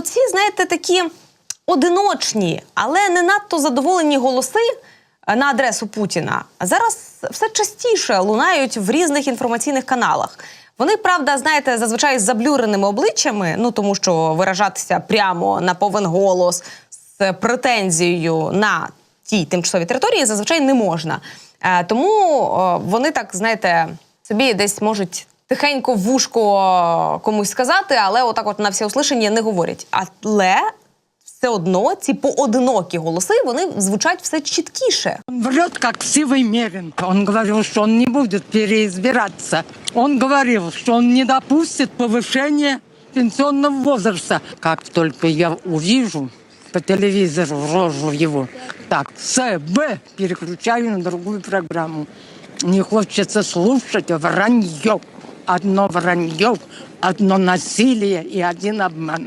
оці, знаєте, такі одиночні, але не надто задоволені голоси е, на адресу Путіна зараз все частіше лунають в різних інформаційних каналах. Вони, правда, знаєте, зазвичай з заблюреними обличчями, ну тому що виражатися прямо на повен голос з претензією на тій тимчасовій території зазвичай не можна. Е, тому вони так, знаєте, собі десь можуть тихенько вушко комусь сказати, але отак, от на всі всеуслишання не говорять. Але все одно ці поодинокі голоси вони звучать все чіткіше. Он врет, как сивый мерин. Он говорил, что он не будет переизбираться. Он говорил, что он не допустит повышения пенсионного возраста. Как только я увижу по телевизору рожу его, так, С, Б, переключаю на другую программу. Не хочется слушать вранье. Одно вранье, одно насилие и один обман.